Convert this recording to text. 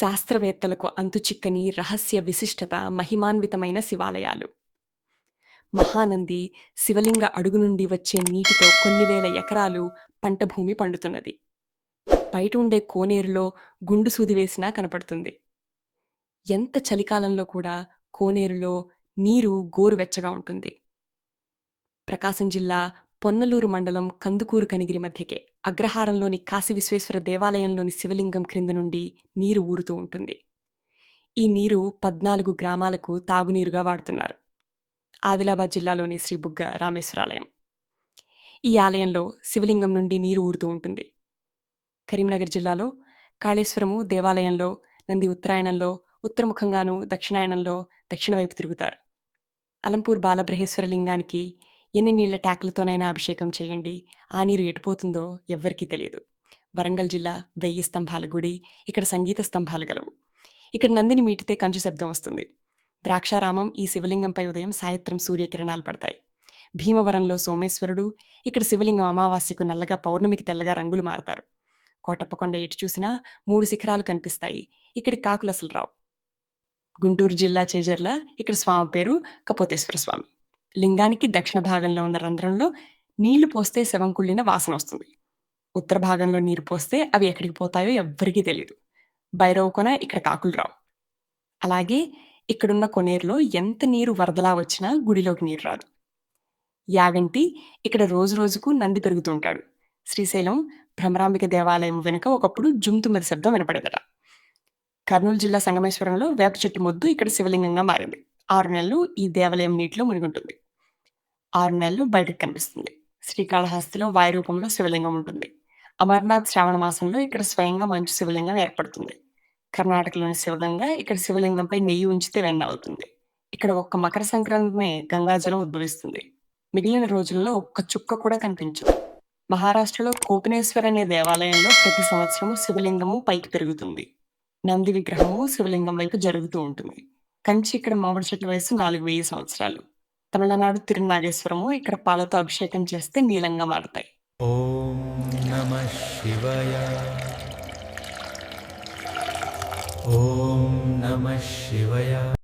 శాస్త్రవేత్తలకు అంతుచిక్కని రహస్య విశిష్టత మహిమాన్వితమైన శివాలయాలు. మహానంది శివలింగ అడుగు నుండి వచ్చే నీటితో కొన్ని వేల ఎకరాలు పంట భూమి పండుతున్నది. బయట ఉండే కోనేరులో గుండు సూది వేసినా కనపడుతుంది. ఎంత చలికాలంలో కూడా కోనేరులో నీరు గోరువెచ్చగా ఉంటుంది. ప్రకాశం జిల్లా పొన్నలూరు మండలం కందుకూరు కనిగిరి మధ్యకే అగ్రహారంలోని కాశీ విశ్వేశ్వర దేవాలయంలోని శివలింగం క్రింద నుండి నీరు ఊరుతూ ఉంటుంది. ఈ నీరు పద్నాలుగు గ్రామాలకు తాగునీరుగా వాడుతున్నారు. ఆదిలాబాద్ జిల్లాలోని శ్రీ బుగ్గ రామేశ్వరాలయం. ఈ ఆలయంలో శివలింగం నుండి నీరు ఊరుతూ ఉంటుంది. కరీంనగర్ జిల్లాలో కాళేశ్వరము దేవాలయంలో నంది ఉత్తరాయణంలో ఉత్తరముఖంగాను దక్షిణాయనంలో దక్షిణ వైపు తిరుగుతారు. అలంపూర్ బాలబ్రహేశ్వర లింగానికి ఎన్ని నీళ్ళ ట్యాకులతోనైనా అభిషేకం చేయండి. ఆ నీరు ఎటుపోతుందో ఎవ్వరికీ తెలియదు. వరంగల్ జిల్లా వెయ్యి స్తంభాల గుడి ఇక్కడ సంగీత స్తంభాలు గలవు. ఇక్కడ నందిని మీటితే కంచు శబ్దం వస్తుంది. ద్రాక్షారామం ఈ శివలింగంపై ఉదయం సాయంత్రం సూర్యకిరణాలు పడతాయి. భీమవరంలో సోమేశ్వరుడు ఇక్కడ శివలింగం అమావాస్యకు నల్లగా పౌర్ణమికి తెల్లగా రంగులు మారతారు. కోటప్పకొండ ఎటు చూసినా మూడు శిఖరాలు కనిపిస్తాయి. ఇక్కడి కాకులు అసలు రావు. గుంటూరు జిల్లా చేజర్ల ఇక్కడ స్వామి పేరు కపోతేశ్వర స్వామి. లింగానికి దక్షిణ భాగంలో ఉన్న రంధ్రంలో నీళ్ళు పోస్తే శవం కుళ్ళిన వాసన వస్తుంది. ఉత్తర భాగంలో నీరు పోస్తే అవి ఎక్కడికి పోతాయో ఎవ్వరికీ తెలియదు భైరవ కొన ఇక్కడ కాకులు రావు. అలాగే ఇక్కడున్న కొనేరులో ఎంత నీరు వరదలా వచ్చినా గుడిలోకి నీరు రాదు. యాగంటి ఇక్కడ రోజు రోజుకు నంది పెరుగుతూ ఉంటాడు. శ్రీశైలం భ్రమరాంబిక దేవాలయం వెనుక ఒకప్పుడు జుంతుమది శబ్దం వినపడేదట. కర్నూలు జిల్లా సంగమేశ్వరంలో వేప చెట్టు మొద్దు ఇక్కడ శివలింగంగా మారింది. ఆరు నెలలు ఈ దేవాలయం నీటిలో మునిగుంటుంది. ఆరు నెలలు బయటకు కనిపిస్తుంది. శ్రీకాళహస్తిలో వాయు రూపంలో శివలింగం ఉంటుంది. అమర్నాథ్ శ్రావణ మాసంలో ఇక్కడ స్వయంగా మంచు శివలింగం ఏర్పడుతుంది. కర్ణాటకలోని శివగంగా ఇక్కడ శివలింగంపై నెయ్యి ఉంచితే వెన్న అవుతుంది. ఇక్కడ ఒక్క మకర సంక్రాంతినే గంగాజలం ఉద్భవిస్తుంది. మిగిలిన రోజుల్లో ఒక్క చుక్క కూడా కనిపించదు. మహారాష్ట్రలో కోపినేశ్వర్ అనే దేవాలయంలో ప్రతి సంవత్సరము శివలింగము పైకి పెరుగుతుంది నంది విగ్రహము శివలింగం వైపు జరుగుతూ ఉంటుంది. కంచి ఇక్కడ మామిడి చెట్టు వయసు నాలుగు వెయ్యి సంవత్సరాలు. తమిళనాడు తిరునాగేశ్వరము ఇక్కడ పాలతో అభిషేకం చేస్తే నీలంగా మారతాయి. ఓం నమ శివయ. ఓం నమ శివయ.